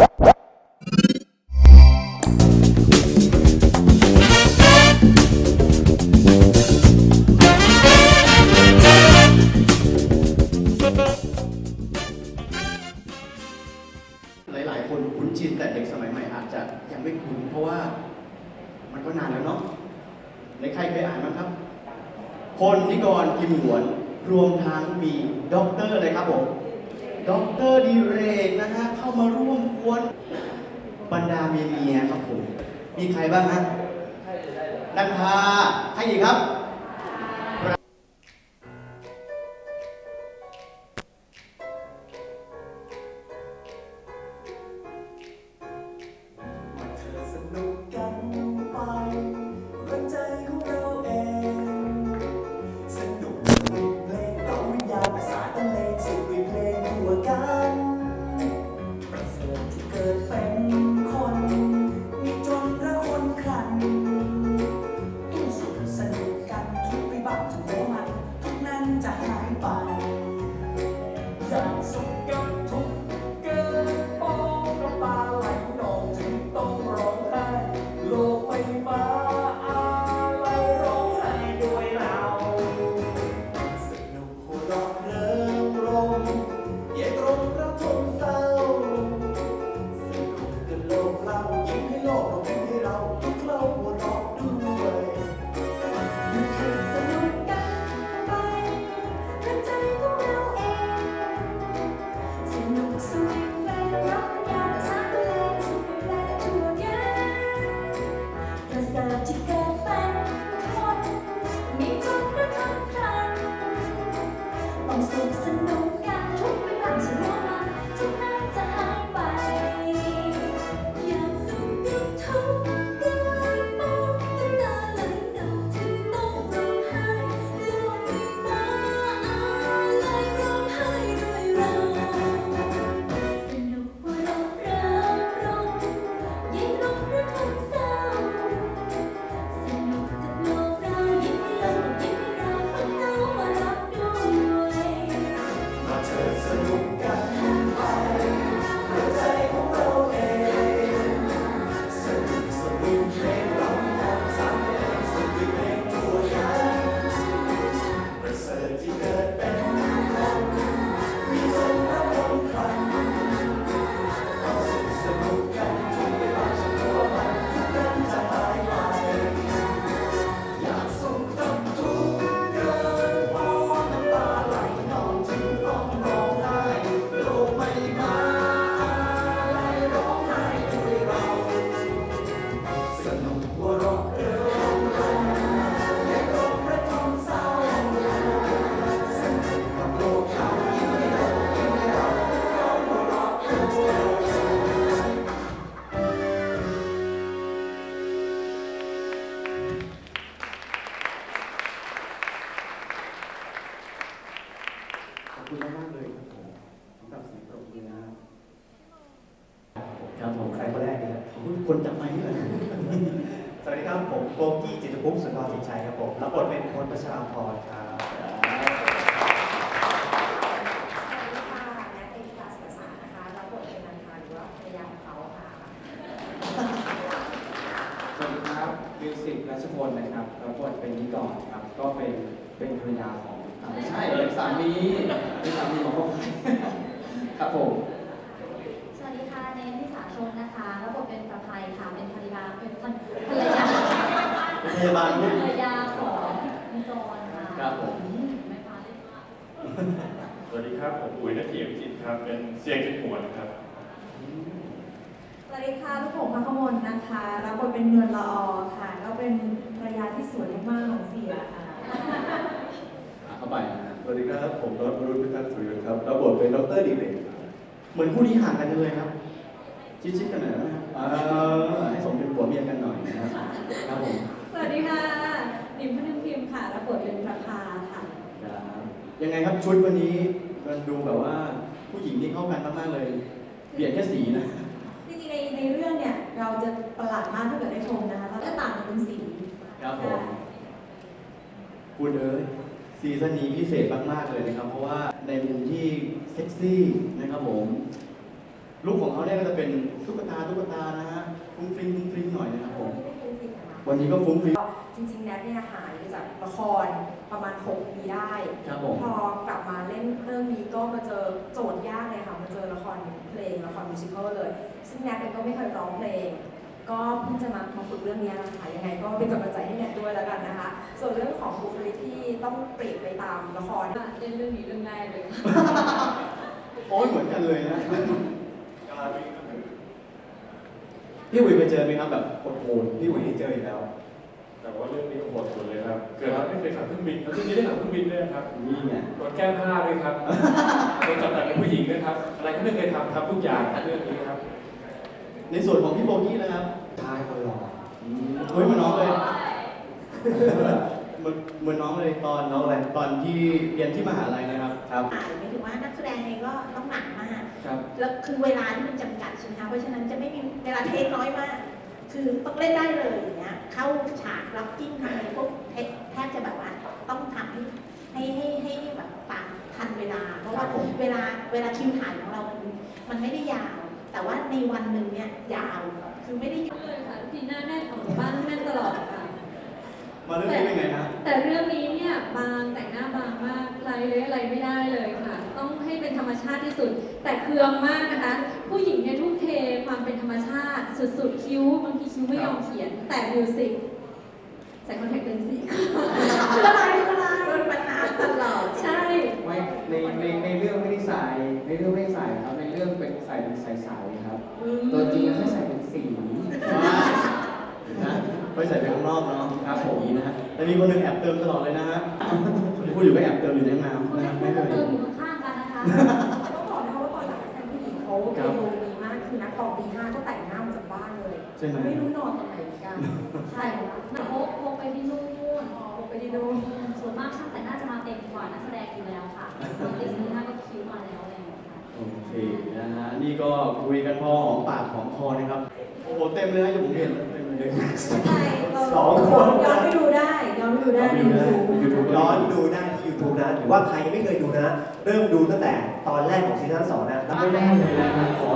หลาย ๆ คนคุ้นชินแต่เด็กสมัยใหม่อาจจะยังไม่คุ้นเพราะว่ามันก็นานแล้วเนาะในใครเคยอ่านมั้างครับพลนิกรพิมพ์หวน รวมทั้งมีด็อกเตอร์เลยครับผม ด็อกเตอร์ดีเรกนะฮะเข้ามาร่วมกวนบรรดาเมียครับผม มีใครบ้างฮะนันทาใครอีกครับ ครับขอบคุณคนจับไมค์นี่แหละสวัสดีครับผมโกกี้จิตรภุสุนทรสินชัยครับผมรับบทเป็นพลประชาพรครับสวัสดีค่ะแนทเอลิกาสุรสารนะคะรับบทเป็นนันทาหรือว่าภรรยาของเขาค่ะสวัสดีครับมิวสิกรัชพลนะครับรับบทเป็นนิกรครับ ก็เป็นเป็นภรรยาของอ่าไม่ใช่เป็นสามีเป็นสามีของพวกครับผม สวัสดีค่ะเนมพิสาชนนะคะรับบท เป็นประภัยค่ะ เป็นภรรยาเป็นภรภรรยาเป็นพยาบาลเป็ด้วนยภรรยาของนิกรค่ะครับผมอืไม่พาเล่นมากสวัสดีครับ ผมอุ๋ยนักเกียรติวิจิตรครับ เป็นเสียงจิตหวนครับ สวัสดีค่ะลูกผมพักขมลนะคะรับบทเป็นเงินละออค่ะ ก็เป็นภรรยาที่สวยมากๆของเสียค่ะอะเข้าไปนะฮะสวัสดีครับ ผมรถวรุษพิทักษ์สุริยนต์ครับรับบทเป็นดรดีเรกครับเหมือนคู่นี้ห่างกันจังเลยครับ ชิดๆกันหน่อยนะครับ เออให้สมเป็นผัวเมียกันหน่อยนะครับครับผมสวัสดีค่ะนิมพนึงพิมพ์ค่ะรับบทเป็นประภาค่ะครับยังไงครับชุดวันนี้มันดูแบบว่าผู้หญิงนี่เข้ากันมากๆเลย เปลี่ยนแค่สีนะจริงๆในในเรื่องเนี่ยเราจะประหลาดมากถ้าเกิดได้ชมนะคะเราจะต่างกันเป็นสีครับผมคุณเอ๋ยซีซั่นนี้พิเศษมากๆเลยนะครับ เพราะว่าในมุมที่เซ็กซี่นะครับผม ลุคของเขาเนี่ยก็จะเป็นตุ๊กตาตุ๊กตานะฮะฟุ้งฟริ้งฟุ้งฟริ้งหน่อยนะครับผม วันนี้ก็ฟุ้งฟริ้งจริงๆแนทเนี่ยหายไปจากละครประมาณ 6 ปีได้ ครับผม พอกลับมาเล่นเรื่องนี้ก็มาเจอโจทย์ยากเลยค่ะ มาเจอละครเพลงละครมิวสิควลเลย ซึ่งแนทเองก็ไม่เคยร้องเพลง ก็เพิ่งจะมามาฝึกเรื่องนี้นะคะยังไงก็เป็นกำลังใจให้แนทด้วยแล้วกันนะคะ ส่วนเรื่องของบุคลิกที่ต้องเปลี่ยนไปตามละคร เล่นเรื่องนี้เรื่องแรกเลยค่ะ โอ้ยเหมือนกันเลยนะการวิ่งก็คือพี่อุ๋ยเคยเจอไหมครับแบบโอ้โหพี่อุ๋ยนี่เจออีกแล้ว แต่ว่าเรื่องนี้ก็โหดสุดเลยครับ เกิดมาไม่เคยขับเครื่องบินแล้วที่นี้ได้ขับเครื่องบินด้วยครับนี่ไงโดนแก้ผ้าด้วยครับโดนจับแต่งเป็นผู้หญิงด้วยครับ อะไรก็ไม่เคยทำครับทุกอย่างเรื่องนี้ครับ ในส่วนของพี่โบกี้นะครับชายคนหล่ออืมเฮ้ยเหมือนน้องเลย เหมือนเหมือนน้องเลยตอนน้องอะไรตอนที่เรียนที่มหาลัยนะครับครับอ่านหมายถึงว่านักแสดงเองก็ต้องหนักมาก ครับ แล้วคือเวลาที่มันจำกัดใช่ไหมคะ เพราะฉะนั้นจะไม่มีเวลาเทคน้อยมาก คือต้องเล่นได้เลยอย่างเงี้ย เข้าฉากรับจิ้งทำอะไรพวกเทคแทบจะแบบว่าต้องทำให้ให้ให้ให้แบบตามทันเวลา เพราะว่าเวลาเวลาคิวถ่ายของเรามันมันไม่ได้ยาว แต่ว่าในวันหนึ่งเนี่ยยาว คือไม่ได้ เลยค่ะทีหน้าแน่นออกจากบ้านแน่นตลอดค่ะ มาเรื่องนี้เป็นไงฮะแต่เรื่องนี้เนี่ยบางแต่งหน้าบางมากไรเลยอะไรไม่ได้เลยค่ะ ต้องให้เป็นธรรมชาติที่สุด แต่เคืองมากนะคะ ผู้หญิงเนี่ยทุ่มเทความเป็นธรรมชาติ สุดๆคิ้วบางทีคิ้วไม่ยอมเขียน แต่มิวสิกใส่คอนแทคเลนส์สิคืออะไรคืออะไรมันปัญหาตลอดใช่ไม่ในในในเรื่องไม่ได้ใส่ในเรื่องไม่ได้ใส่ครับในเรื่องเป็นใส่เป็นใสๆครับ ตัวจริงแค่ใส่เป็นสีนะ ไปใส่ไปข้างนอกเนาะครับผมอย่างนี้นะฮะแต่มีคนหนึงแอบเติมตลอดเลยนะฮะคนที่พูดอยู่ก็แอบเติมอยู่ในห้องน้ำนะฮะไม่เคย เติมอยู่ข้างๆกันนะคะต้องบอกนะคะว่าตอนหลังแฟนผู้หญิงเขาเรียนรู้ดีมากคือนักตอนตีห้าก็แต่งหน้ามาจากบ้านเลยใช่ไหมไม่รู้นอนตรงไหนเหมือนกันใช่ค่ะพกพกไปที่นู่นพกไปที่นู่นส่วนมากช่างแต่งหน้าจะมาเต็มกว่านักแสดงอยู่แล้วค่ะปกติสีหน้าก็คิ้วมาแล้วอะไรอย่างเงี้ยค่ะ โอเคนะฮะนี่ก็คุยกันพอหอมปากหอมคอนะครับ โอ้โหเต็มเลยนะอยู่ผมเห็นเต็มเลย ใช่เราสองคนย้อนไปดูได้ ย้อนไปดูได้ในยูทูบย้อนดูได้ที่ยูทูบนะหรือว่าใครยังไม่เคยดูนะ เริ่มดูตั้งแต่ตอนแรกของซีซั่นสองนะไม่ได้เลยนะขอ